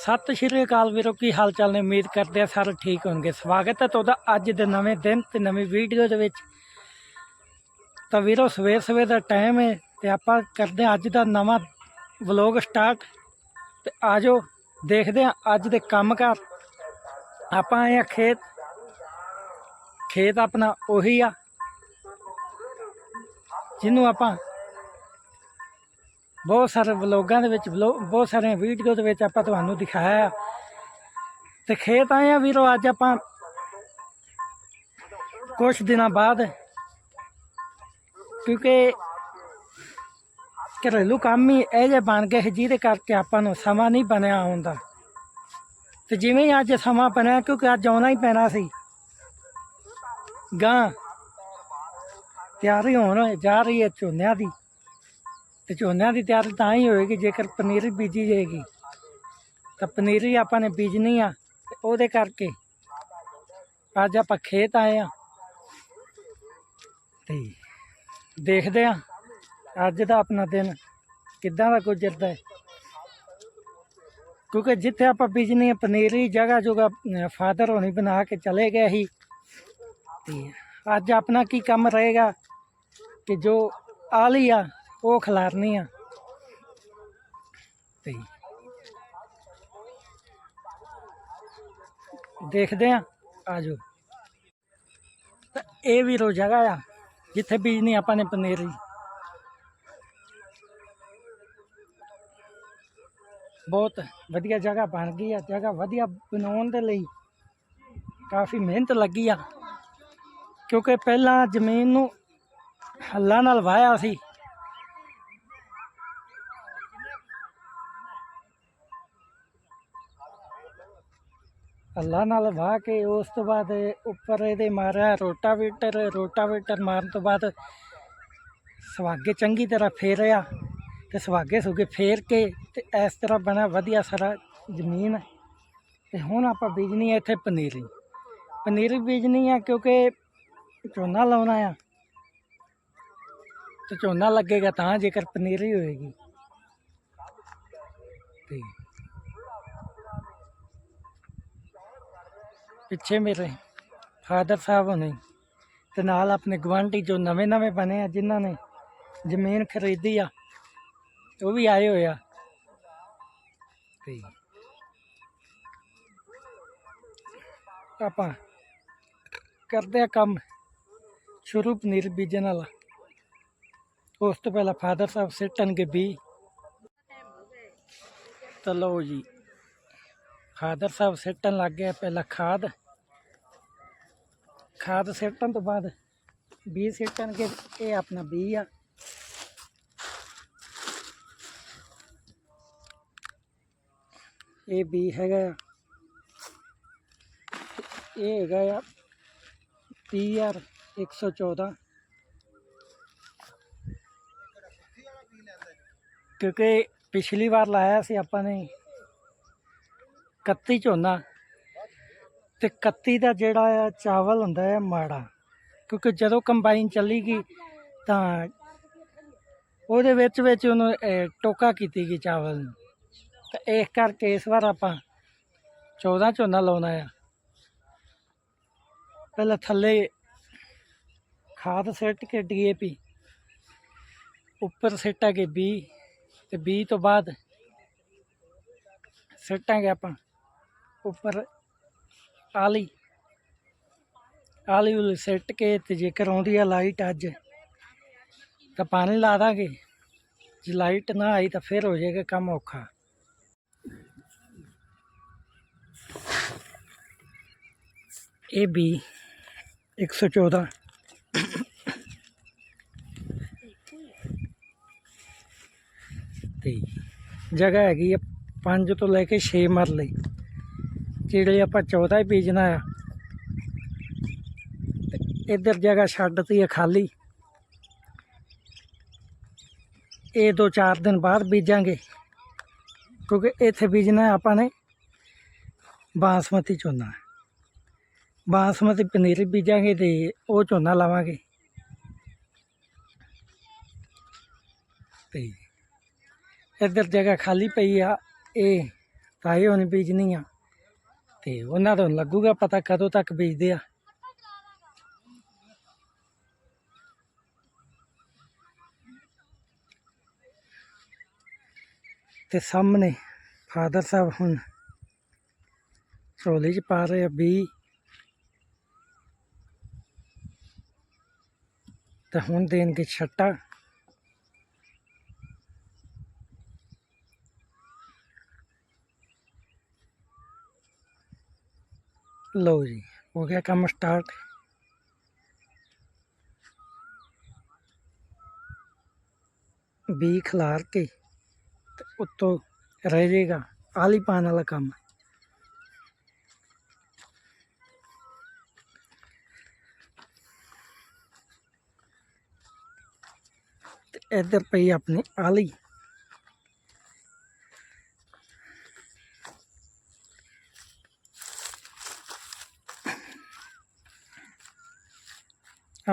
ਸਤਿ ਸ਼੍ਰੀ ਅਕਾਲ ਵੀਰੋ, ਕੀ ਹਾਲ ਚਾਲ ਨੇ? ਉਮੀਦ ਕਰਦੇ ਆ ਸਾਰੇ ਠੀਕ ਹੋਣਗੇ। ਸਵਾਗਤ ਹੈ ਤੁਹਾਡਾ ਅੱਜ ਦੇ ਨਵੇਂ ਦਿਨ ਤੇ ਨਵੀਂ ਵੀਡੀਓ ਦੇ ਵਿੱਚ। ਤਾਂ ਵੀਰੋ ਸਵੇਰ ਸਵੇਰ ਦਾ ਟਾਈਮ ਹੈ ਤੇ ਆਪਾਂ ਕਰਦੇ ਹਾਂ ਅੱਜ ਦਾ ਨਵਾਂ ਵਲੌਗ ਸਟਾਰਟ ਤੇ ਆਜੋ, ਦੇਖਦੇ ਹਾਂ ਅੱਜ ਦੇ ਕੰਮ ਕੰਮਕਾਰ। ਆਪਾਂ ਆਏ ਆ ਖੇਤ। ਖੇਤ ਆਪਣਾ ਉਹੀ ਆ, ਜਿਹਨੂੰ ਆਪਾਂ ਬਹੁਤ ਸਾਰੇ ਵਲੋਗਾਂ ਦੇ ਵਿੱਚ, ਵਲੋ- ਬਹੁਤ ਸਾਰੀਆਂ ਵੀਡੀਓ ਦੇ ਵਿੱਚ ਆਪਾਂ ਤੁਹਾਨੂੰ ਦਿਖਾਇਆ। ਆ। ਤੇ ਖੇਤ ਆਏ ਆ ਵੀਰੋ, ਅੱਜ ਆਪਾਂ ਕੁਝ ਦਿਨਾਂ ਬਾਅਦ, ਕਿਉਂਕਿ ਘਰੇਲੂ ਕੰਮ ਹੀ ਇਹ ਜੇ ਬਣ ਗਏ ਸੀ, ਜਿਹਦੇ ਕਰਕੇ ਆਪਾਂ ਨੂੰ ਸਮਾਂ ਨਹੀਂ ਬਣਿਆ ਆਉਂਦਾ ਤੇ ਜਿਵੇਂ ਹੀ ਅੱਜ ਸਮਾਂ ਬਣਿਆ, ਕਿਉਂਕਿ ਅੱਜ ਆਉਣਾ ਹੀ ਪੈਣਾ ਸੀ। ਗਾਂ ਤਿਆਰੀ ਹੋਣ, ਜਾ ਰਹੀ ਹੈ ਝੋਨਿਆਂ ਦੀ। ਤੇ ਝੋਨਿਆਂ ਦੀ ਤਿਆਰੀ ਤਾਂ ਹੀ ਹੋਏਗੀ, ਜੇਕਰ ਪਨੀਰੀ ਬੀਜੀ ਜਾਏਗੀ। ਤਾਂ ਪਨੀਰੀ ਆਪਾਂ ਨੇ ਬੀਜਣੀ ਆ, ਤੇ ਉਹਦੇ ਕਰਕੇ ਅੱਜ ਆਪਾਂ ਖੇਤ ਆਏ ਆ। ਤੇ ਦੇਖਦੇ ਆ, ਅੱਜ ਦਾ ਆਪਣਾ ਦਿਨ ਕਿੱਦਾਂ ਦਾ ਗੁਜ਼ਰਦਾ ਹੈ। ਕਿਉਂਕਿ ਜਿੱਥੇ ਆਪਾਂ ਬੀਜਣੀ ਹੈ ਪਨੀਰੀ ਜਗ੍ਹਾ ਜੁਗਾ ਫਾਦਰ ਹੋਣੀ ਬਣਾ ਕੇ ਚਲੇ ਗਏ ਸੀ। ਤੇ ਅੱਜ ਆਪਣਾ ਕੀ ਕੰਮ ਰਹੇਗਾ, ਕਿ ਜੋ ਆਲੀ ਆ ਉਹ ਖਿਲਾਰਨੀ ਆ। ਤੇ ਦੇਖਦੇ ਆ, ਆਜੋ। ਤਾਂ ਇਹ ਵੀ ਰੋ ਜਗ੍ਹਾ ਆ, ਜਿੱਥੇ ਬੀਜਣੀ ਆਪਾਂ ਨੇ ਪਨੀਰੀ। ਬਹੁਤ ਵਧੀਆ ਜਗ੍ਹਾ ਬਣ ਗਈ ਆ, ਜਗ੍ਹਾ ਵਧੀਆ ਬਣਾਉਣ ਦੇ ਲਈ ਕਾਫੀ ਮਿਹਨਤ ਲੱਗੀ ਆ। ਕਿਉਂਕਿ ਪਹਿਲਾਂ ਜ਼ਮੀਨ ਨੂੰ ਹੱਲਾਂ ਨਾਲ ਵਾਹਿਆ ਸੀ। ਹੱਲਾਂ ਨਾਲ ਵਾਹ ਕੇ ਉਸ ਤੋਂ ਬਾਅਦ ਉੱਪਰ ਇਹਦੇ ਮਾਰਿਆ, ਰੋਟਾਵੇਟਰ ਰੋਟਾਵੇਟਰ ਮਾਰਨ ਤੋਂ ਬਾਅਦ ਸੁਹਾਗੇ ਚੰਗੀ ਤਰ੍ਹਾਂ ਫੇਰਿਆ ਤੇ ਸੁਹਾਗੇ ਸੁਗੇ ਫੇਰ ਕੇ ਤੇ ਇਸ ਤਰ੍ਹਾਂ ਬਣਾ ਵਧੀਆ ਸਾਰਾ ਜ਼ਮੀਨ। ਤੇ ਹੁਣ ਆਪਾਂ ਬੀਜਣੀ ਹੈ ਇੱਥੇ ਪਨੀਰੀ। ਪਨੀਰੀ ਬੀਜਣੀ ਹੈ ਕਿਉਂਕਿ ਝੋਨਾ ਲਾਉਣਾ ਆ। ਤੇ ਝੋਨਾ ਲੱਗੇਗਾ ਤਾਂ ਜੇਕਰ ਪਨੀਰੀ ਹੋਏਗੀ। ਤੇ ਪਿੱਛੇ ਮੇਰੇ ਫਾਦਰ ਸਾਹਿਬ ਹੋਣੇ ਤੇ ਨਾਲ ਆਪਣੇ ਗਵਾਂਢੀ ਜੋ ਨਵੇਂ ਨਵੇਂ ਬਣੇ ਆ ਜਿਨ੍ਹਾਂ ਨੇ ਜ਼ਮੀਨ ਖਰੀਦੀ ਆ, ਉਹ ਵੀ ਆਏ ਹੋਏ ਆ। ਤੇ ਆਪਾਂ ਕਰਦੇ ਆ ਕੰਮ ਸ਼ੁਰੂ ਪਨੀਰ ਬੀਜਣ ਵਾਲਾ। ਉਸ ਤੋਂ ਪਹਿਲਾਂ ਫਾਦਰ ਸਾਹਿਬ ਸਿੱਟਣਗੇ ਬੀ। ਤਾਂ ਲਓ ਜੀ। ਫਾਦਰ ਸਾਹਿਬ ਸਿੱਟਣ ਲੱਗ ਗਏ ਪਹਿਲਾਂ ਖਾਦ। ਖਾਦ ਸਿੱਟਣ ਤੋਂ ਬਾਅਦ ਬੀ ਸਿੱਟਣਗੇ, ਇਹ ਆਪਣਾ ਬੀ ਆ। ਇਹ ਬੀ ਹੈਗਾ ਆ। ਇਹ ਹੈਗਾ ਆ ਪੀ ਆਰ 114 ਕਿਉਂਕਿ ਪਿਛਲੀ ਵਾਰ ਲਾਇਆ ਸੀ ਆਪਾਂ ਨੇ। 31 ਝੋਨਾ ਤੇ 31 ਦਾ ਜਿਹੜਾ ਆ ਚਾਵਲ ਹੁੰਦਾ ਹੈ ਮਾੜਾ, ਕਿਉਂਕਿ ਜਦੋਂ ਕੰਬਾਈਨ ਚੱਲੀ ਗਈ ਤਾਂ ਉਹਦੇ ਵਿੱਚ ਵਿੱਚ ਉਹਨੂੰ ਟੋਕਾ ਕੀਤੀ ਗਈ ਚਾਵਲ ਨੂੰ। ਤਾਂ ਇਸ ਕਰਕੇ ਇਸ ਵਾਰ ਆਪਾਂ 14 ਝੋਨਾ ਲਾਉਣਾ ਆ। ਪਹਿਲਾਂ ਥੱਲੇ ਖਾਦ ਸਿੱਟ ਕੇ ਡੀਏਪੀ, ਉੱਪਰ ਸਿੱਟਾਂਗੇ ਬੀ ਤੇ ਬੀ ਤੋਂ ਬਾਅਦ ਸਿੱਟਾਂਗੇ ਆਪਾਂ। ਉੱਪਰ ਆਲੀ ਆਲੀ ਉਲੀ ਸਿੱਟ ਕੇ ਤੇ ਜੇਕਰ ਆਉਂਦੀ ਆ ਲਾਈਟ ਅੱਜ, ਤਾਂ ਪਾਣੀ ਲਾ ਦਾਂਗੇ। ਜੇ ਲਾਈਟ ਨਾ ਆਈ ਤਾਂ ਫਿਰ ਹੋ ਜਾਏਗਾ ਕੰਮ ਔਖਾ। ਇਹ ਵੀ 114 ਤੇ ਜਗ੍ਹਾ ਹੈਗੀ ਆ 5 ਤੋਂ ਲੈ ਕੇ 6 ਮਰਲੇ। ਜਿਹੜੇ ਆਪਾਂ 14 ਹੀ ਬੀਜਣਾ ਆ। ਇੱਧਰ ਜਗ੍ਹਾ ਛੱਡਤੀ ਹੈ ਖਾਲੀ। ਇਹ ਦੋ ਚਾਰ ਦਿਨ ਬਾਅਦ ਬੀਜਾਂਗੇ। ਕਿਉਂਕਿ ਇੱਥੇ ਬੀਜਣਾ ਆਪਾਂ ਨੇ ਬਾਸਮਤੀ ਝੋਨਾ। ਬਾਸਮਤੀ ਪਨੀਰੀ ਬੀਜਾਂਗੇ ਤੇ ਉਹ ਝੋਨਾ ਲਾਵਾਂਗੇ। ਤੇ ਇੱਧਰ ਜਗ੍ਹਾ ਖਾਲੀ ਪਈ ਆ, ਇਹ ਤਾਏ ਹੁਣ ਬੀਜਣੀ ਆ। ਤੇ ਉਹਨਾਂ ਤੋਂ ਲੱਗੂਗਾ ਪਤਾ ਕਦੋਂ ਤੱਕ ਬੀਜਦੇ ਆ। ਤੇ ਸਾਹਮਣੇ ਫਾਦਰ ਸਾਹਿਬ ਹੁਣ ਟਰੋਲੀ 'ਚ ਪਾ ਰਹੇ ਆ ਬੀ ਤੇ ਹੁਣ ਦੇਣਗੇ ਛੱਟਾ। ਲਓ ਜੀ ਹੋ ਗਿਆ ਕੰਮ ਸਟਾਰਟ ਬੀ ਖਿਲਾਰ ਕੇ ਤੇ ਉੱਤੋਂ ਰਹਿ ਜਾਏਗਾ ਆਲੀ ਪਾਣ ਵਾਲਾ ਕੰਮ ਤੇ ਇੱਧਰ ਪਈ ਆਪਣੀ ਆਲੀ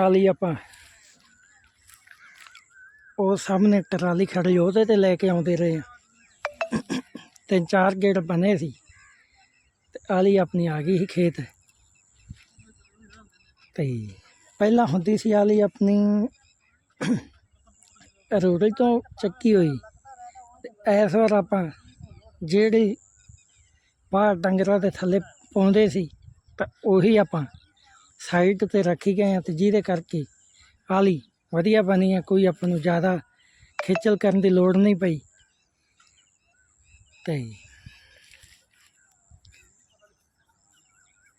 ਆਲੀ ਆਪਾਂ। ਉਹ ਸਾਹਮਣੇ ਟਰਾਲੀ ਖੜੀ ਉਹਦੇ ਤੇ ਲੈ ਕੇ ਆਉਂਦੇ ਰਹੇ ਆ। ਤਿੰਨ ਚਾਰ ਗੇੜ ਬਣੇ ਸੀ। ਤੇ ਆਲੀ ਆਪਣੀ ਆ ਗਈ ਸੀ ਖੇਤ। ਤੇ ਪਹਿਲਾਂ ਹੁੰਦੀ ਸੀ ਆਲੀ ਆਪਣੀ ਰੋੜੀ ਤੋਂ ਚੱਕੀ ਹੋਈ। ਇਸ ਵਾਰ ਆਪਾਂ ਜਿਹੜੀ ਬਾਹਰ ਡੰਗਰਾਂ ਦੇ ਥੱਲੇ ਪਾਉਂਦੇ ਸੀ, ਤਾਂ ਉਹੀ ਆਪਾਂ ਸਾਈਡ ਤੇ ਰੱਖੀ ਗਏ ਆ ਤੇ ਜਿਹਦੇ ਕਰਕੇ ਆਲੀ ਵਧੀਆ ਬਣੀ ਆ, ਕੋਈ ਆਪਾਂ ਨੂੰ ਜ਼ਿਆਦਾ ਖੇਚਲ ਕਰਨ ਦੀ ਲੋੜ ਨਹੀਂ ਪਈ। ਤੇ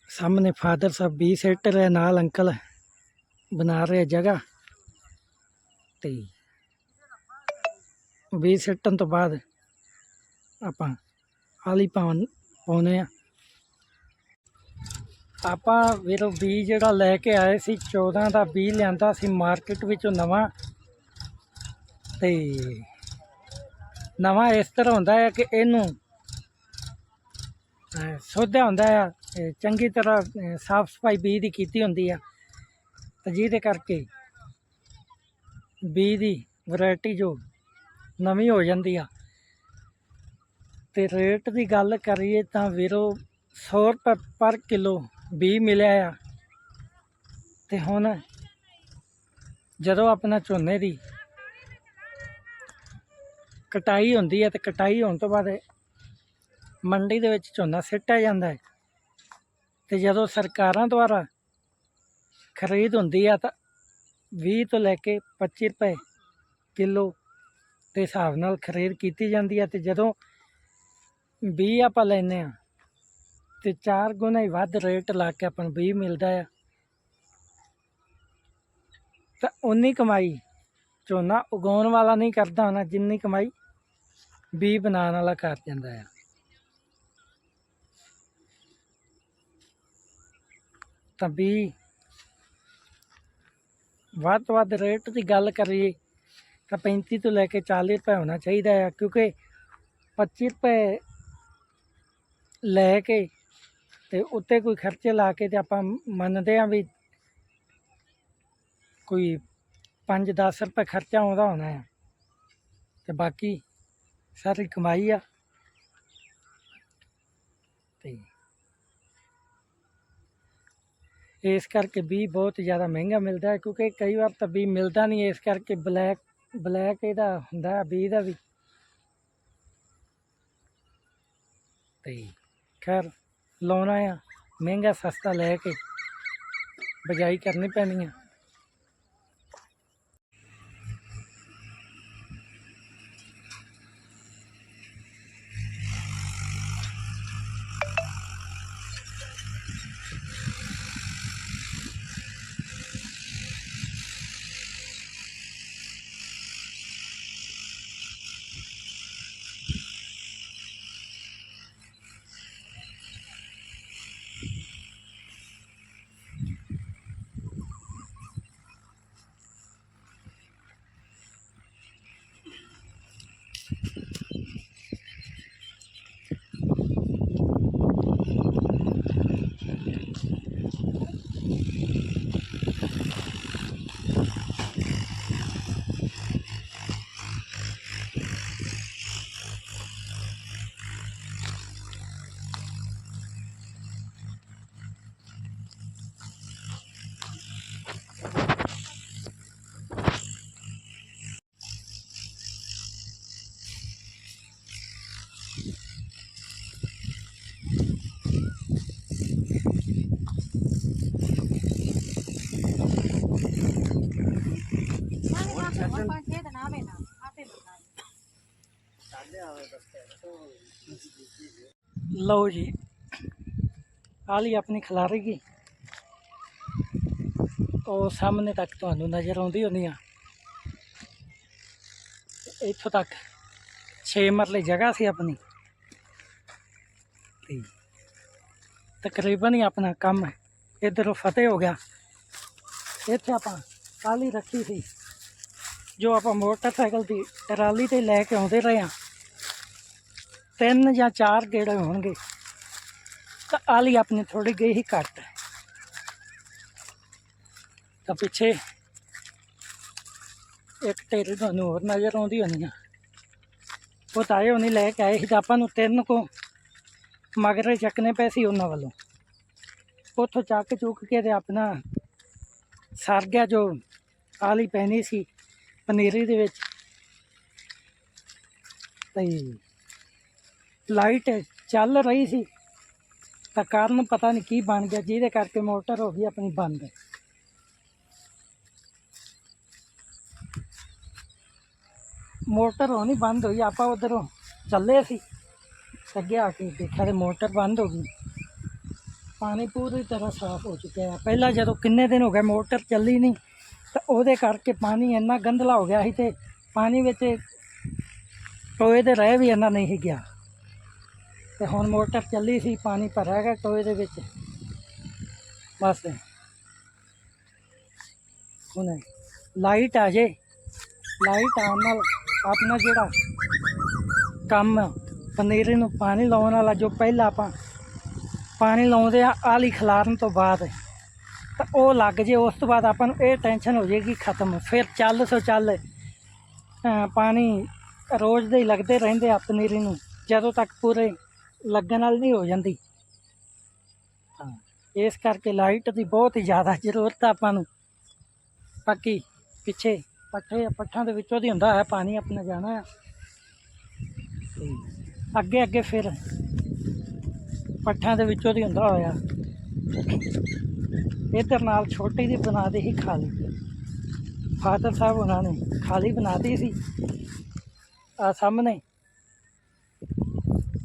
ਸਾਹਮਣੇ ਫਾਦਰ ਸਾਹਿਬ ਵੀ ਸੈਟ ਰਹੇ, ਨਾਲ ਅੰਕਲ ਬਣਾ ਰਹੇ ਜਗ੍ਹਾ। ਤੇ ਵੀ ਸੈਟਣ ਤੋਂ ਬਾਅਦ ਆਪਾਂ ਆਲੀ ਪਾਉਣ ਪਾਉਨੇ ਆ। ਆਪਾਂ ਵੀਰੋ ਬੀ ਜਿਹੜਾ ਲੈ ਕੇ ਆਏ ਸੀ 14 ਦਾ ਬੀ ਲਿਆਂਦਾ ਸੀ ਮਾਰਕੀਟ ਵਿੱਚੋਂ ਨਵਾਂ। ਤੇ ਨਵਾਂ ਇਸ ਤਰ੍ਹਾਂ ਹੁੰਦਾ ਹੈ ਕਿ ਇਹਨੂੰ ਸੋਧਿਆ ਹੁੰਦਾ ਆ ਚੰਗੀ ਤਰ੍ਹਾਂ ਸਾਫ਼ ਸਫ਼ਾਈ ਬੀ ਦੀ ਕੀਤੀ ਹੁੰਦੀ ਆ। ਤੇ ਜਿਹਦੇ ਕਰਕੇ ਬੀ ਦੀ ਵੈਰਾਈਟੀ ਜੋ ਨਵੀਂ ਹੋ ਜਾਂਦੀ ਆ। ਤੇ ਰੇਟ ਦੀ ਗੱਲ ਕਰੀਏ ਤਾਂ ਵੀਰੋ 100 ਰੁਪਏ ਪਰ ਕਿਲੋ ਵੀ ਮਿਲਿਆ ਆ। ਤੇ ਹੁਣ ਜਦੋਂ ਆਪਣਾ ਝੋਨੇ ਦੀ ਕਟਾਈ ਹੁੰਦੀ ਹੈ ਤੇ ਕਟਾਈ ਹੋਣ ਤੋਂ ਬਾਅਦ ਮੰਡੀ ਦੇ ਵਿੱਚ ਝੋਨਾ ਸਿੱਟਿਆ ਜਾਂਦਾ ਹੈ। ਤੇ ਜਦੋਂ ਸਰਕਾਰਾਂ ਦੁਆਰਾ ਖਰੀਦ ਹੁੰਦੀ ਆ, ਤਾਂ 20 ਤੋਂ ਲੈ ਕੇ 25 ਰੁਪਏ ਕਿਲੋ ਦੇ ਹਿਸਾਬ ਨਾਲ ਖਰੀਦ ਕੀਤੀ ਜਾਂਦੀ ਹੈ ਤੇ ਜਦੋਂ ਬੀ ਆਪਾਂ ਲੈਨੇ ਆ ਤੇ ਚਾਰ ਗੁਣਾ ਹੀ ਵੱਧ ਰੇਟ ਲਾ ਕੇ ਆਪਾਂ ਨੂੰ ਬੀ ਮਿਲਦਾ ਆ। ਤਾਂ ਉਨੀ ਕਮਾਈ ਝੋਨਾ ਉਗਾਉਣ ਵਾਲਾ ਨਹੀਂ ਕਰਦਾ ਹੋਣਾ, ਜਿੰਨੀ ਕਮਾਈ ਬੀ ਬਣਾਉਣ ਵਾਲਾ ਕਰ ਜਾਂਦਾ ਆ। ਤਾਂ ਬੀ ਵੱਧ ਤੋਂ ਵੱਧ ਰੇਟ ਦੀ ਗੱਲ ਕਰੀਏ ਤਾਂ 35 ਤੋਂ ਲੈ ਕੇ 40 ਰੁਪਏ ਹੋਣਾ ਚਾਹੀਦਾ ਆ, ਕਿਉਂਕਿ 25 ਰੁਪਏ ਲੈ ਕੇ ਤੇ ਉੱਤੇ ਕੋਈ ਖਰਚੇ ਲਾ ਕੇ ਤੇ ਆਪਾਂ ਮੰਨਦੇ ਆ ਵੀ ਕੋਈ 5-10 ਰੁਪਏ ਖਰਚਾ ਆਉਂਦਾ ਹੋਣਾ ਹੈ। ਤੇ ਬਾਕੀ ਸਾਰੀ ਕਮਾਈ ਆ। ਤੇ ਇਸ ਕਰਕੇ ਵੀ ਬਹੁਤ ਜ਼ਿਆਦਾ ਮਹਿੰਗਾ ਮਿਲਦਾ ਹੈ, ਕਿਉਂਕਿ ਕਈ ਵਾਰ ਤਾਂ ਵੀ ਮਿਲਦਾ ਨਹੀਂ, ਇਸ ਕਰਕੇ ਬਲੈਕ ਬਲੈਕ ਇਹਦਾ ਹੁੰਦਾ ਹੈ ਬੀ ਦਾ ਵੀ। ਤੇ ਖੈਰ ਲਾਉਣਾ ਆ ਮਹਿੰਗਾ ਸਸਤਾ ਲੈ ਕੇ ਬਜਾਈ ਕਰਨੀ ਪੈਣੀ ਆ। ਲਓ ਜੀ। ਆਲੀ ਆਪਣੀ ਖਿਲਾਰੀ ਉਹ ਸਾਹਮਣੇ ਤੱਕ ਤੁਹਾਨੂੰ ਨਜ਼ਰ ਆਉਂਦੀ ਹੁੰਦੀ ਆ। ਇੱਥੋਂ ਤੱਕ 6 ਮਰਲੇ ਜਗ੍ਹਾ ਸੀ ਆਪਣੀ। ਤੇ ਤਕਰੀਬਨ ਹੀ ਆਪਣਾ ਕੰਮ ਇਧਰੋਂ ਫਤਿਹ ਹੋ ਗਿਆ। ਇੱਥੇ ਆਪਾਂ ਕਾਲੀ ਰੱਖੀ ਸੀ। ਜੋ ਆਪਾਂ ਮੋਟਰਸਾਈਕਲ ਦੀ ਟਰਾਲੀ ਤੇ ਲੈ ਕੇ ਆਉਂਦੇ ਰਹੇ ਹਾਂ ਤਿੰਨ ਜਾਂ ਚਾਰ ਗੇੜੇ ਹੋਣਗੇ, ਤਾਂ ਆਲੀ ਆਪਣੀ ਥੋੜੀ ਗਈ ਹੀ ਘੱਟ ਤਾਂ ਪਿੱਛੇ ਇੱਕ ਢੇਰੀ ਤੁਹਾਨੂੰ ਹੋਰ ਨਜ਼ਰ ਆਉਂਦੀ ਹੋਣੀ ਆ। ਉਹ ਤਾਂ ਆਏ ਉਹਨੇ ਲੈ ਕੇ ਆਏ ਸੀ ਤਾਂ ਆਪਾਂ ਨੂੰ ਤਿੰਨ ਕੋ ਮਗਰੇ ਚੱਕਨੇ ਪਏ ਸੀ ਉਹਨਾਂ ਵੱਲੋਂ। ਉੱਥੋਂ ਚੱਕ ਚੁੱਕ ਕੇ ਤੇ ਆਪਣਾ ਸਰ ਗਿਆ ਜੋ ਆਲੀ ਪੈਣੀ ਸੀ ਪਨੀਰੀ ਦੇ ਵਿੱਚ। ਤੇ ਲਾਈਟ ਚੱਲ ਰਹੀ ਸੀ ਤਾਂ ਕਾਰਨ ਪਤਾ ਨਹੀਂ ਕੀ ਬਣ ਗਿਆ ਜਿਹਦੇ ਕਰਕੇ ਮੋਟਰ ਹੋ ਗਈ ਆਪਣੀ ਬੰਦ ਮੋਟਰ ਹੋਣੀ ਬੰਦ ਹੋਈ ਆਪਾਂ ਉਧਰੋਂ ਚੱਲੇ ਸੀ ਅੱਗੇ ਆ ਕੇ ਦੇਖਿਆ ਤੇ ਮੋਟਰ ਬੰਦ ਹੋ ਗਈ ਪਾਣੀ ਪੂਰੀ ਤਰ੍ਹਾਂ ਸਾਫ਼ ਹੋ ਚੁੱਕਿਆ ਹੈ ਪਹਿਲਾਂ ਜਦੋਂ ਕਿੰਨੇ ਦਿਨ ਹੋ ਗਏ ਮੋਟਰ ਚੱਲੀ ਨਹੀਂ ਤਾਂ ਉਹਦੇ ਕਰਕੇ ਪਾਣੀ ਇੰਨਾ ਗੰਧਲਾ ਹੋ ਗਿਆ ਸੀ ਤੇ ਪਾਣੀ ਵਿੱਚ ਟੋਏ ਦੇ ਰਹਿ ਵੀ ਇੰਨਾ ਨਹੀਂ ਸੀ ਗਿਆ ਤੇ ਹੁਣ ਮੋਟਰ ਚੱਲੀ ਸੀ, ਪਾਣੀ ਭਰਿਆ ਗਿਆ ਟੋਏ ਦੇ ਵਿੱਚ। ਬਸ। ਹੁਣ ਲਾਈਟ ਆ ਜੇ। ਲਾਈਟ ਆਉਣ ਨਾਲ ਆਪਣਾ ਜਿਹੜਾ ਕੰਮ ਪਨੀਰੀ ਨੂੰ ਪਾਣੀ ਲਾਉਣ ਵਾਲਾ ਜੋ ਪਹਿਲਾਂ ਆਪਾਂ ਪਾਣੀ ਲਾਉਂਦੇ ਆ ਆਲੀ ਖਿਲਾਰਨ ਤੋਂ ਬਾਅਦ। ਤਾਂ ਉਹ ਲੱਗ ਜੇ, ਉਸ ਤੋਂ ਬਾਅਦ ਆਪਾਂ ਨੂੰ ਇਹ ਟੈਨਸ਼ਨ ਹੋ ਜਾਏਗੀ ਖਤਮ। ਫਿਰ ਚੱਲ ਸੋ ਚੱਲ ਪਾਣੀ ਰੋਜ਼ ਦੇ ਲੱਗਦੇ ਰਹਿੰਦੇ ਆ ਪਨੀਰੀ ਨੂੰ। ਜਦੋਂ ਤੱਕ ਪੂਰੇ ਲੱਗਣ ਨਾਲ ਨਹੀਂ ਹੋ ਜਾਂਦੀ। ਹਾਂ, ਇਸ ਕਰਕੇ ਲਾਈਟ ਦੀ ਬਹੁਤ ਹੀ ਜ਼ਿਆਦਾ ਜ਼ਰੂਰਤ ਆ ਆਪਾਂ ਨੂੰ। ਬਾਕੀ ਪਿੱਛੇ ਪੱਠੇ, ਪੱਠਾਂ ਦੇ ਵਿੱਚੋਂ ਦੀ ਹੁੰਦਾ ਹੈ, ਪਾਣੀ ਆਪਣਾ ਜਾਣਾ ਆ। ਅੱਗੇ ਅੱਗੇ ਫਿਰ ਪੱਠਾਂ ਦੇ ਵਿੱਚੋਂ ਦੀ ਹੁੰਦਾ ਹੋਇਆ। ਇਧਰ ਨਾਲ ਛੋਟੀ ਦੀ ਬਣਾ ਦੇ ਹੀ ਖਾਲੀ। ਫਾਦਰ ਸਾਹਿਬ ਉਹਨਾਂ ਨੇ ਖਾਲੀ ਬਣਾਤੀ ਸੀ। ਆ ਸਾਹਮਣੇ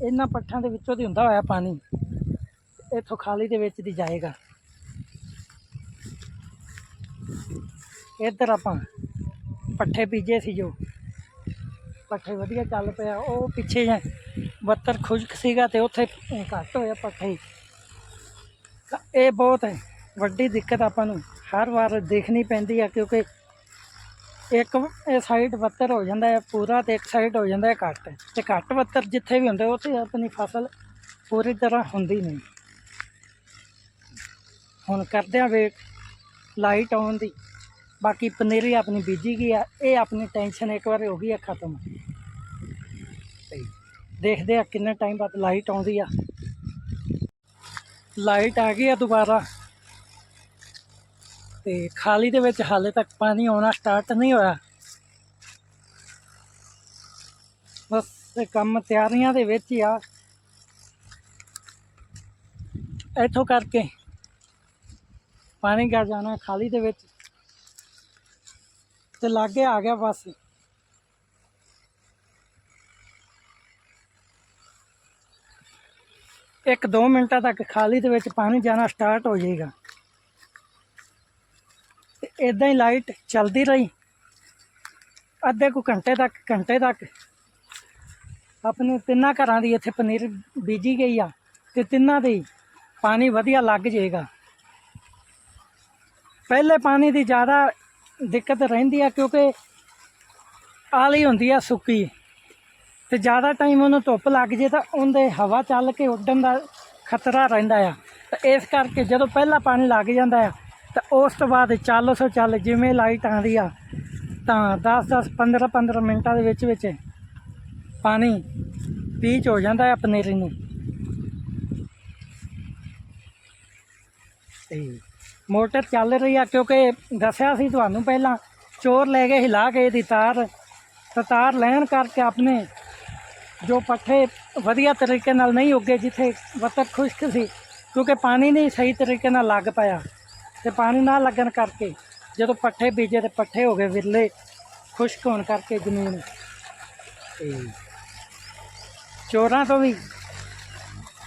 ਇਹਨਾਂ ਪੱਠਾਂ ਦੇ ਵਿੱਚੋਂ ਦੀ ਹੁੰਦਾ ਹੋਇਆ ਪਾਣੀ, ਇੱਥੋਂ ਖਾਲੀ ਦੇ ਵਿੱਚ ਦੀ ਜਾਏਗਾ। ਇੱਧਰ ਆਪਾਂ ਪੱਠੇ ਬੀਜੇ ਸੀ ਜੋ, ਪੱਠੇ ਵਧੀਆ ਚੱਲ ਪਿਆ ਉਹ ਪਿੱਛੇ ਜਾਂ ਬੱਤਰ ਖੁਸ਼ਕ ਸੀਗਾ ਤੇ ਉੱਥੇ ਘੱਟ ਹੋਇਆ ਪੱਠੇ ਤਾਂ ਇਹ ਬਹੁਤ ਵੱਡੀ ਦਿੱਕਤ ਆਪਾਂ ਨੂੰ ਹਰ ਵਾਰ ਦੇਖਣੀ ਪੈਂਦੀ ਆ ਕਿਉਂਕਿ ਇੱਕ ਇਹ ਸਾਈਡ ਬੱਤਰ ਹੋ ਜਾਂਦਾ ਹੈ ਪੂਰਾ ਤੇ ਇੱਕ ਸਾਈਡ ਹੋ ਜਾਂਦਾ ਹੈ ਘੱਟ। ਤੇ ਘੱਟ ਬੱਤਰ ਜਿੱਥੇ ਵੀ ਹੁੰਦੇ ਉੱਥੇ ਆਪਣੀ ਫਸਲ ਪੂਰੀ ਤਰ੍ਹਾਂ ਹੁੰਦੀ ਨਹੀਂ। ਹੁਣ ਕਰਦੇ ਆ ਵੇਟ ਲਾਈਟ ਆਉਣ ਦੀ। ਬਾਕੀ ਪਨੀਰੀ ਆਪਣੀ ਬੀਜੀ ਗਈ ਆ, ਇਹ ਆਪਣੀ ਟੈਨਸ਼ਨ ਇੱਕ ਵਾਰ ਹੋ ਗਈ ਆ, ਖਤਮ। ਦੇਖਦੇ ਆ ਕਿੰਨੇ ਟਾਈਮ ਬਾਅਦ ਲਾਈਟ ਆਉਂਦੀ ਆ। ਲਾਈਟ ਆ ਗਈ ਆ ਦੁਬਾਰਾ। ਤੇ ਖਾਲੀ ਦੇ ਵਿੱਚ ਹਾਲੇ ਤੱਕ ਪਾਣੀ ਆਉਣਾ ਸਟਾਰਟ ਨਹੀਂ ਹੋਇਆ। ਬਸ ਕੰਮ ਤਿਆਰੀਆਂ ਦੇ ਵਿੱਚ ਹੀ ਆ। ਇੱਥੋਂ ਕਰਕੇ ਪਾਣੀ ਗਾ ਜਾਣਾ ਖਾਲੀ ਦੇ ਵਿੱਚ। ਤੇ ਲਾਗੇ ਆ ਗਿਆ ਬਸ। ਇੱਕ ਦੋ ਮਿੰਟਾਂ ਤੱਕ ਖਾਲੀ ਦੇ ਵਿੱਚ ਪਾਣੀ ਜਾਣਾ ਸਟਾਰਟ ਹੋ ਜਾਏਗਾ। ਇਦਾਂ ਹੀ ਲਾਈਟ ਚੱਲਦੀ ਰਹੀ। ਅੱਧੇ ਕੁ ਘੰਟੇ ਤੱਕ ਘੰਟੇ ਤੱਕ ਆਪਣੇ ਤਿੰਨਾਂ ਘਰਾਂ ਦੀ ਇੱਥੇ ਪਨੀਰ ਬੀਜੀ ਗਈ ਆ ਤੇ ਤਿੰਨਾਂ ਦੇ ਪਾਣੀ ਵਧੀਆ ਲੱਗ ਜਾਏਗਾ। ਪਹਿਲੇ ਪਾਣੀ ਦੀ ਜ਼ਿਆਦਾ ਦਿੱਕਤ ਰਹਿੰਦੀ ਆ ਕਿਉਂਕਿ ਆਲੀ ਹੁੰਦੀ ਆ ਸੁੱਕੀ ਤੇ ਜ਼ਿਆਦਾ ਟਾਈਮ ਉਹਨੂੰ ਧੁੱਪ ਲੱਗ ਜੇ ਤਾਂ ਉਹਦੇ ਹਵਾ ਚੱਲ ਕੇ ਉੱਡਣ ਦਾ ਖਤਰਾ ਰਹਿੰਦਾ ਆ। ਤਾਂ ਇਸ ਕਰਕੇ ਜਦੋਂ ਪਹਿਲਾ ਪਾਣੀ ਲੱਗ ਜਾਂਦਾ ਆ ਤਾਂ ਉਸ ਤੋਂ ਬਾਅਦ ਚੱਲ ਸੋ ਚੱਲ ਜਿਵੇਂ ਲਾਈਟ ਆਉਂਦੀ ਆ, ਤਾਂ 10 10 15 15 ਮਿੰਟਾਂ ਦੇ ਵਿੱਚ ਵਿੱਚ ਪਾਣੀ ਪੀਚ ਹੋ ਜਾਂਦਾ ਹੈ ਪਨੀਰੀ ਨੂੰ। ਤੇ ਮੋਟਰ ਚੱਲ ਰਹੀ ਆ ਕਿਉਂਕਿ ਦੱਸਿਆ ਸੀ ਤੁਹਾਨੂੰ ਪਹਿਲਾਂ, ਚੋਰ ਲੈ ਗਏ ਹਿਲਾ ਕੇ ਇਹਦੀ ਤਾਰ, ਤਾਂ ਤਾਰ ਲੈਣ ਕਰਕੇ ਆਪਣੇ ਜੋ ਪੱਠੇ ਵਧੀਆ ਤਰੀਕੇ ਨਾਲ ਨਹੀਂ ਉੱਗੇ ਜਿੱਥੇ ਵਤਰ ਖੁਸ਼ਕ ਸੀ, ਕਿਉਂਕਿ ਪਾਣੀ ਨਹੀਂ ਸਹੀ ਤਰੀਕੇ ਨਾਲ ਲੱਗ ਪਾਇਆ ਤੇ ਪਾਣੀ ਨਾ ਲੱਗਣ ਕਰਕੇ ਜਦੋਂ ਪੱਠੇ ਬੀਜੇ ਤੇ ਪੱਠੇ ਹੋ ਗਏ ਵਿਰਲੇ, ਖੁਸ਼ਕ ਹੋਣ ਕਰਕੇ ਜ਼ਮੀਨ। ਤੇ ਚੋਰਾਂ ਤੋਂ ਵੀ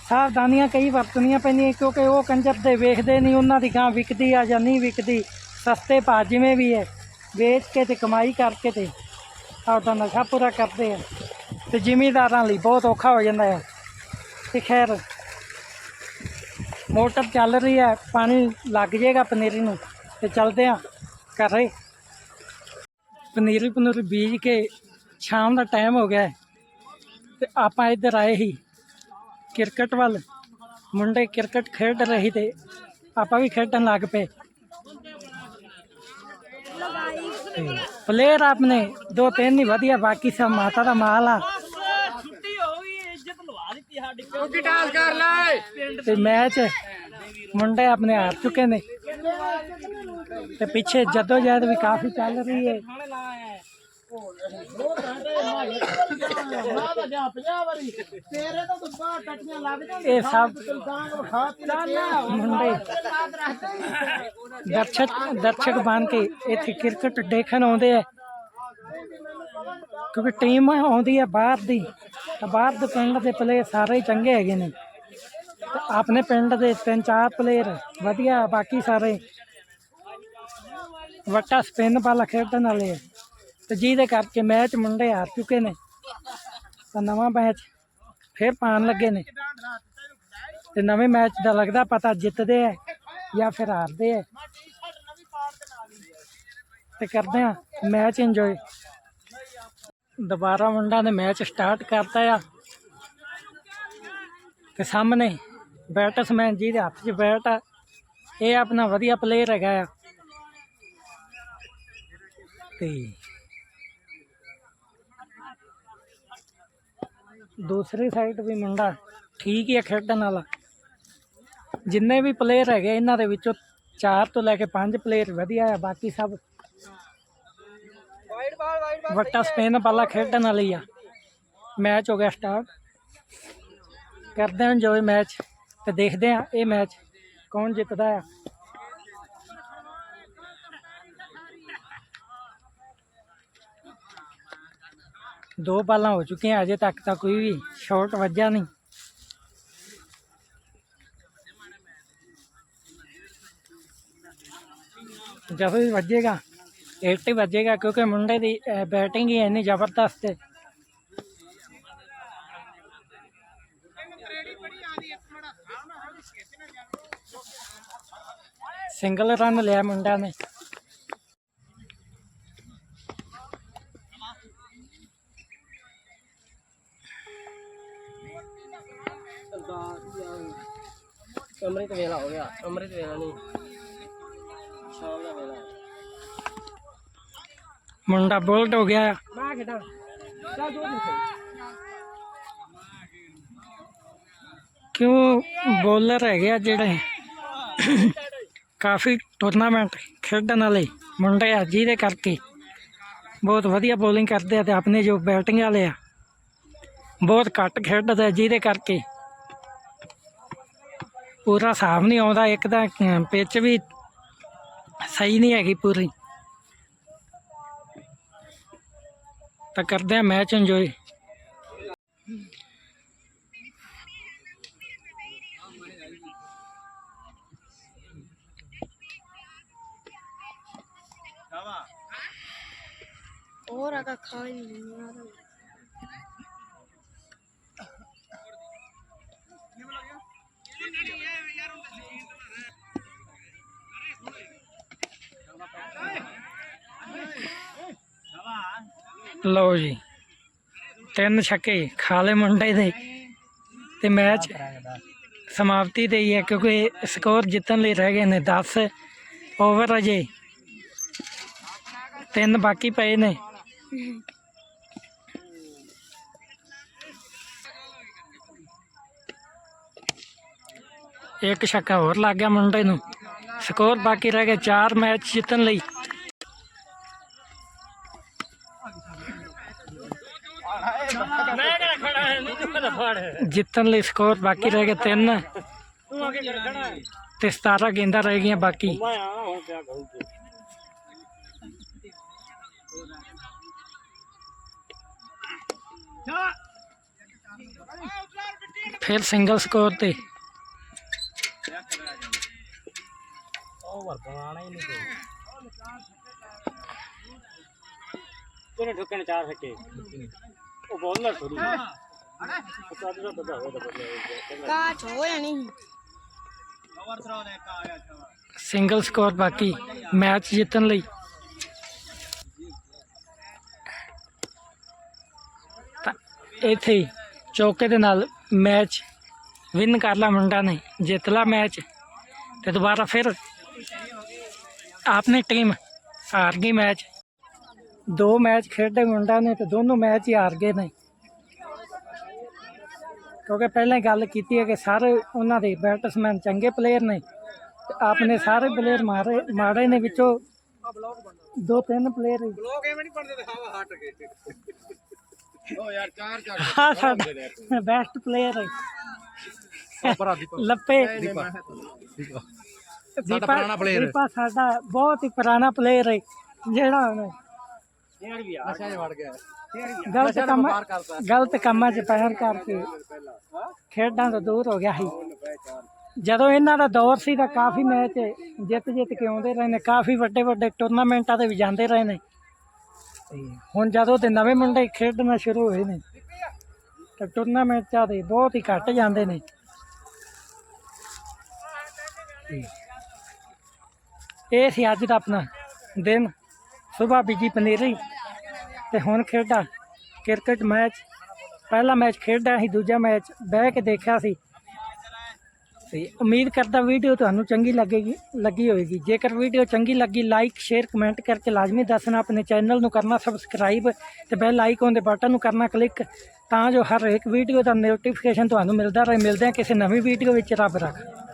ਸਾਵਧਾਨੀਆਂ ਕਈ ਵਰਤਣੀਆਂ ਪੈਂਦੀਆਂ, ਕਿਉਂਕਿ ਉਹ ਕੰਜਰ ਦੇ ਵੇਖਦੇ ਨਹੀਂ, ਉਹਨਾਂ ਦੀ ਗਾਂ ਵਿਕਦੀ ਆ ਜਾਂ ਨਹੀਂ ਵਿਕਦੀ, ਸਸਤੇ ਭਾਅ ਜਿਵੇਂ ਵੀ ਹੈ, ਵੇਚ ਕੇ ਤੇ ਕਮਾਈ ਕਰਕੇ ਤੇ ਆਪਦਾ ਨਸ਼ਾ ਪੂਰਾ ਕਰਦੇ ਆ। ਤੇ ਜ਼ਿਮੀਂਦਾਰਾਂ ਲਈ ਬਹੁਤ ਔਖਾ ਹੋ ਜਾਂਦਾ ਹੈ ਤੇ ਖੈਰ ਮੋਟਰ ਚੱਲ ਰਹੀ ਹੈ, ਪਾਣੀ ਲੱਗ ਜਾਏਗਾ ਪਨੀਰੀ ਨੂੰ, ਤੇ ਚਲਦੇ ਆ ਰਹੇ ਪਨੀਰੀ ਪਨੂਰੀ ਬੀਜ ਕੇ ਸ਼ਾਮ ਦਾ ਟਾਈਮ ਹੋ ਗਿਆ ਹੈ, ਤੇ ਆਪਾਂ ਇੱਧਰ ਆਏ ਹੀ ਕ੍ਰਿਕਟ ਵੱਲ। ਮੁੰਡੇ ਕ੍ਰਿਕਟ ਖੇਡ ਰਹੇ ਤੇ ਆਪਾਂ ਵੀ ਖੇਡਣ ਲੱਗ ਪਏ। ਪਲੇਅਰ ਆਪਣੇ ਦੋ ਤਿੰਨ ਹੀ ਵਧੀਆ, ਬਾਕੀ ਸਭ ਮਾਤਾ ਦਾ ਮਾਲ ਆ। ਤੇ ਮੈਚ ਮੁੰਡੇ ਆਪਣੇ ਹਾਰ ਚੁੱਕੇ ਨੇ। ਤੇ ਪਿੱਛੇ ਜਦੋ ਜਹਿਦ ਵੀ ਕਾਫੀ ਚੱਲ ਰਹੀ ਹੈ ਇਹ ਸਭ ਮੁੰਡੇ ਦਰਸ਼ਕ ਦਰਸ਼ਕ ਬਣ ਕੇ ਇੱਥੇ ਕ੍ਰਿਕਟ ਦੇਖਣ ਆਉਂਦੇ ਆ। ਕਿਉਂਕਿ ਟੀਮ ਆਉਂਦੀ ਹੈ ਬਾਹਰ ਦੀ, ਤਾਂ ਬਾਹਰ ਦੇ ਪਿੰਡ ਦੇ ਪਲੇਅਰ ਸਾਰੇ ਚੰਗੇ ਹੈਗੇ ਨੇ। ਤੇ ਆਪਣੇ ਪਿੰਡ ਦੇ ਤਿੰਨ ਚਾਰ ਪਲੇਅਰ ਵਧੀਆ, ਬਾਕੀ ਸਾਰੇ ਵੱਟਾ ਸਪਿਨ ਵਾਲਾ ਖੇਡਣ ਵਾਲੇ ਆ। ਤੇ ਜਿਹਦੇ ਕਰਕੇ ਮੈਚ ਮੁੰਡੇ ਹਾਰ ਚੁੱਕੇ ਨੇ। ਤਾਂ ਨਵਾਂ ਮੈਚ ਫਿਰ ਪਾਣ ਲੱਗੇ ਨੇ। ਤੇ ਨਵੇਂ ਮੈਚ ਦਾ ਲੱਗਦਾ ਪਤਾ ਜਿੱਤਦੇ ਆ ਜਾਂ ਫਿਰ ਹਾਰਦੇ ਆ। ਤੇ ਕਰਦੇ ਆ ਮੈਚ ਇੰਜੋਏ ਦੁਬਾਰਾ ਮੁੰਡਾ ਨੇ ਮੈਚ ਸਟਾਰਟ ਕਰਤਾ ਆ। ਤੇ ਸਾਹਮਣੇ ਬੈਟਸਮੈਨ ਜਿਹਦੇ ਹੱਥ 'ਚ ਬੈਟ ਆ। ਇਹ ਆਪਣਾ ਵਧੀਆ ਪਲੇਅਰ ਹੈਗਾ ਆ। ਤੇ ਦੂਸਰੀ ਸਾਈਡ ਵੀ ਮੁੰਡਾ ਠੀਕ ਹੀ ਆ ਖੇਡਣ ਵਾਲਾ। ਜਿੰਨੇ ਵੀ ਪਲੇਅਰ ਹੈਗੇ ਇਹਨਾਂ ਦੇ ਵਿੱਚੋਂ ਚਾਰ ਤੋਂ ਲੈ ਕੇ ਪੰਜ ਪਲੇਅਰ ਵਧੀਆ ਆ। ਬਾਕੀ ਸਭ ਵੱਟਾ ਸਪੇਨ ਵਾਲਾ ਖੇਡਣ ਵਾਲੀ ਆ। ਮੈਚ ਹੋ ਗਿਆ ਸਟਾਰਟ ਕਰਦੇ ਹਾਂ ਇੰਜੋਏ ਮੈਚ ਤੇ ਦੇਖਦੇ ਆ ਇਹ ਮੈਚ ਕੌਣ ਜਿੱਤਦਾ ਆ। ਦੋ ਬਾਲਾਂ ਹੋ ਚੁੱਕੀਆਂ ਅਜੇ ਤੱਕ ਤਾਂ ਕੋਈ ਵੀ ਸ਼ਾਟ ਵੱਜਿਆ ਨਹੀਂ। ਜਦੋਂ ਵੀ ਵੱਜੇਗਾ ਏਟ ਹੀ ਵੱਜੇਗਾ ਕਿਉਂਕਿ ਮੁੰਡੇ ਦੀ ਬੈਟਿੰਗ ਹੀ ਇੰਨੀ ਜ਼ਬਰਦਸਤ ਹੈ। ਸਿੰਗਲ ਰਨ ਲਿਆ ਮੁੰਡਿਆਂ ਨੇ। ਅੰਮ੍ਰਿਤ ਵੇਲਾ ਹੋ ਗਿਆ। ਅੰਮ੍ਰਿਤ ਵੇਲਾ ਨਹੀਂ। ਮੁੰਡਾ ਬੋਲਡ ਹੋ ਗਿਆ। ਕਿਉਂ ਬੋਲਰ ਹੈਗੇ ਆ ਜਿਹੜੇ? ਕਾਫੀ ਟੂਰਨਾਮੈਂਟ ਖੇਡਣ ਵਾਲੇ ਮੁੰਡੇ ਆ ਜਿਹਦੇ ਕਰਕੇ ਬਹੁਤ ਵਧੀਆ ਬੋਲਿੰਗ ਕਰਦੇ ਆ ਤੇ ਆਪਣੇ ਜੋ ਬੈਟਿੰਗ ਵਾਲੇ ਆ ਬਹੁਤ ਘੱਟ ਖੇਡਦੇ ਆ ਜਿਹਦੇ ਕਰਕੇ ਪੂਰਾ ਹਿਸਾਬ ਨਹੀਂ ਆਉਂਦਾ ਇੱਕ ਤਾਂ ਪਿੱਚ ਵੀ ਸਹੀ ਨਹੀਂ ਹੈਗੀ ਪੂਰੀ। ਤਾਂ ਕਰਦੇ ਆ ਮੈਚ ਇੰਜੋਏ ਤਿੰਨ ਛੱਕੇ ਖਾ ਲਏ ਮੁੰਡੇ ਦੇ ਤੇ ਮੈਚ ਸਮਾਪਤੀ ਤੇ ਹੀ ਹੈ ਕਿਉਂਕਿ ਸਕੋਰ ਜਿੱਤਣ ਲਈ ਰਹਿ ਗਏ ਨੇ 10 ਓਵਰ ਅਜੇ। ਤਿੰਨ ਬਾਕੀ ਪਏ ਨੇ। ਇੱਕ ਛੱਕਾ ਹੋਰ ਲੱਗ ਗਿਆ ਮੁੰਡੇ ਨੂੰ। ਸਕੋਰ ਬਾਕੀ ਰਹਿ ਗਏ 4 ਮੈਚ ਜਿੱਤਣ ਲਈ। ਜਿੱਤਣ ਲਈ ਸਕੋਰ ਬਾਕੀ ਰਹਿ ਗਏ 3 ਤੇ 17 ਗੇਂਦਾਂ ਰਹਿ ਗਈਆਂ ਬਾਕੀ। ਮੈਂ ਆ ਹੁਣ ਕਿਆ ਕਹੂੰ ਫਿਰ ਸਿੰਗਲ ਸਕੋਰ ਤੇ। ਓਵਰ ਕਾਚ ਹੋ ਜਾਣੀ ਸਿੰਗਲ ਸਕੋਰ ਬਾਕੀ ਮੈਚ ਜਿੱਤਣ ਲਈ। ਤਾਂ ਇੱਥੇ ਹੀ ਚੌਕੇ ਦੇ ਨਾਲ ਮੈਚ ਵਿਨ ਕਰ ਲਾ ਮੁੰਡਾ ਨੇ, ਜਿੱਤ ਲਾ ਮੈਚ ਤੇ ਦੁਬਾਰਾ ਫਿਰ ਆਪਣੀ ਟੀਮ ਹਾਰ ਗਈ ਮੈਚ ਦੋ ਮੈਚ ਖੇਡੇ ਮੁੰਡਾ ਨੇ ਤੇ ਦੋਨੋਂ ਮੈਚ ਹੀ ਹਾਰ ਗਏ ਨੇ। ਕਿਉਂਕਿ ਪਹਿਲਾਂ ਹੀ ਗੱਲ ਕੀਤੀ ਹੈ ਕਿ ਸਾਰੇ ਉਹਨਾਂ ਦੇ ਬੈਟਸਮੈਨ ਚੰਗੇ ਪਲੇਅਰ ਨੇ ਤੇ ਆਪਨੇ ਸਾਰੇ ਪਲੇਅਰ ਮਾਰੇ ਮਾੜੇ ਨੇ ਵਿੱਚੋਂ ਦੋ ਤਿੰਨ ਪਲੇਅਰ ਲੋਕ ਐਵੇਂ ਨਹੀਂ ਪੜਦੇ ਦਿਖਾਵਾ ਹਟ ਕੇ ਓ ਯਾਰ ਚਾਰ ਚਾਰ ਹਾਂ ਸਾਡਾ ਬੈਸਟ ਪਲੇਅਰ ਹੈ। ਲੱਪੇ। ਦੀਪਾ ਦੀਪਾ ਪੁਰਾਣਾ ਹੈ। ਦੀਪਾ ਸਾਡਾ ਬਹੁਤ ਹੀ ਪੁਰਾਣਾ ਪਲੇਅਰ ਹੈ ਜਿਹੜਾ ਹੁਣ ਯਾਰ ਵੀ ਆ। ਜਿਹਾ ਵੜ ਗਿਆ। ਗਲਤ ਕੰਮ। ਗਲਤ ਕੰਮਾਂ 'ਚ ਪੈਰ ਕਰਕੇ। ਖੇਡਾਂ ਤੋਂ ਦੂਰ ਹੋ ਗਿਆ ਸੀ। ਜਦੋਂ ਇਹਨਾਂ ਦਾ ਦੌਰ ਸੀ ਤਾਂ ਕਾਫੀ ਮੈਚ ਜਿੱਤ ਜਿੱਤ ਕੇ ਆਉਂਦੇ ਰਹੇ ਨੇ। ਕਾਫੀ ਵੱਡੇ ਵੱਡੇ ਟੂਰਨਾਮੈਂਟਾਂ ਤੇ ਵੀ ਜਾਂਦੇ ਰਹੇ ਨੇ। ਹੁਣ ਜਦੋਂ ਤੇ ਨਵੇਂ ਮੁੰਡੇ ਖੇਡਣਾ ਸ਼ੁਰੂ ਹੋਏ ਨੇ ਤਾਂ ਟੂਰਨਾਮੈਂਟਾਂ ਦੇ ਬਹੁਤ ਹੀ ਘੱਟ ਜਾਂਦੇ ਨੇ। ਇਹ ਸੀ ਅੱਜ ਦਾ ਆਪਣਾ ਦਿਨ। ਸਵੇਰ ਬੀਜੀ ਪਨੀਰੀ। ਤੇ ਹੁਣ ਖੇਡਾਂ। ਕ੍ਰਿਕਟ ਮੈਚ, ਪਹਿਲਾ ਮੈਚ ਖੇਡਿਆ ਸੀ, ਦੂਜਾ ਮੈਚ ਬਹਿ ਕੇ ਦੇਖਿਆ ਸੀ। ਤੇ ਉਮੀਦ ਕਰਦਾ ਵੀਡੀਓ ਤੁਹਾਨੂੰ ਚੰਗੀ ਲੱਗੇਗੀ, ਲੱਗੀ ਹੋਵੇਗੀ। ਜੇਕਰ ਵੀਡੀਓ ਚੰਗੀ ਲੱਗੀ ਲਾਈਕ ਸ਼ੇਅਰ ਕਮੈਂਟ ਕਰਕੇ ਲਾਜ਼ਮੀ ਦੱਸਣਾ, ਆਪਣੇ ਚੈਨਲ ਨੂੰ ਕਰਨਾ ਸਬਸਕ੍ਰਾਈਬ ਤੇ ਬੈਲ ਆਈਕਨ ਦੇ ਬਟਨ ਨੂੰ ਕਰਨਾ ਕਲਿੱਕ ਤਾਂ ਜੋ ਹਰ ਇੱਕ ਵੀਡੀਓ ਦਾ ਨੋਟੀਫਿਕੇਸ਼ਨ ਤੁਹਾਨੂੰ ਮਿਲਦਾ ਰਹੇ। ਮਿਲਦੇ ਹਾਂ ਕਿਸੇ ਨਵੀਂ ਵੀਡੀਓ ਵਿੱਚ। ਰੱਬ ਰੱਖ।